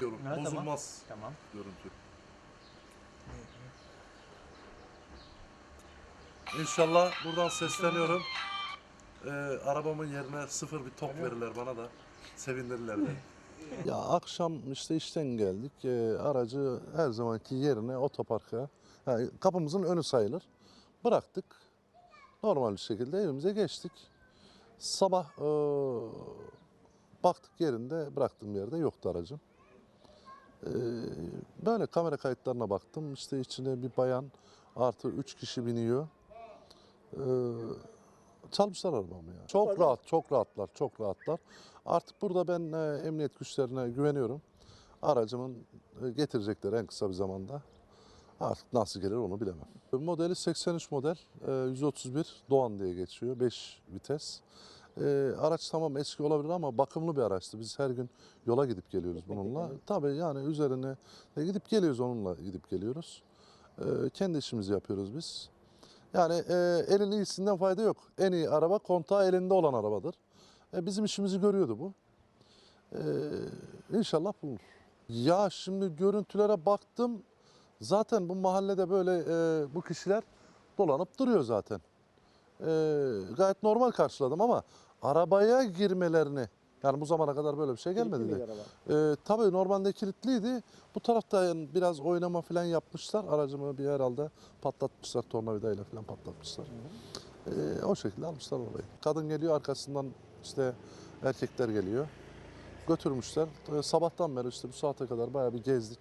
Ha, tamam. Bozulmaz Tamam. görüntü. İnşallah buradan sesleniyorum. Ee, arabamın yerine sıfır bir tok verirler bana da. Sevindirirler beni. Ya akşam işte işten geldik. Ee, aracı her zamanki yerine otoparka, yani kapımızın önü sayılır. Bıraktık. Normal bir şekilde evimize geçtik. Sabah ee, baktık yerinde bıraktığım yerde yoktu aracım. Ee, böyle kamera kayıtlarına baktım. İşte içine bir bayan artı üç kişi biniyor. Ee, çalmışlar arabamı ya. Çok rahat, çok rahatlar, çok rahatlar. Artık burada ben e, emniyet güçlerine güveniyorum. Aracımın e, getirecekler en kısa bir zamanda. Artık nasıl gelir onu bilemem. Modeli 83 model, e, 131 Doğan diye geçiyor, 5 vites. E, araç tamam eski olabilir ama bakımlı bir araçtı. Biz her gün yola gidip geliyoruz bununla. Tabii yani üzerine e, gidip geliyoruz onunla gidip geliyoruz. E, kendi işimizi yapıyoruz biz. Yani e, elin iyisinden fayda yok. En iyi araba kontağı elinde olan arabadır. E, bizim işimizi görüyordu bu. E, inşallah bulunur. Ya şimdi görüntülere baktım. Zaten bu mahallede böyle e, bu kişiler dolanıp duruyor zaten. E, gayet normal karşıladım ama arabaya girmelerini yani bu zamana kadar böyle bir şey gelmedi de. E, tabii normalde kilitliydi. Bu tarafta yani biraz oynama falan yapmışlar. Aracımı bir herhalde patlatmışlar tornavidayla falan patlatmışlar. E, o şekilde almışlar orayı. Kadın geliyor arkasından işte erkekler geliyor. Götürmüşler. E, sabahtan beri işte bu saate kadar bayağı bir gezdik.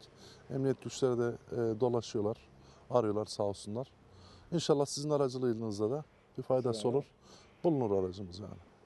Emniyet güçleri de e, dolaşıyorlar. Arıyorlar sağ olsunlar. İnşallah sizin aracılığınızla da bir faydası olur. Bulunur aracımız yani.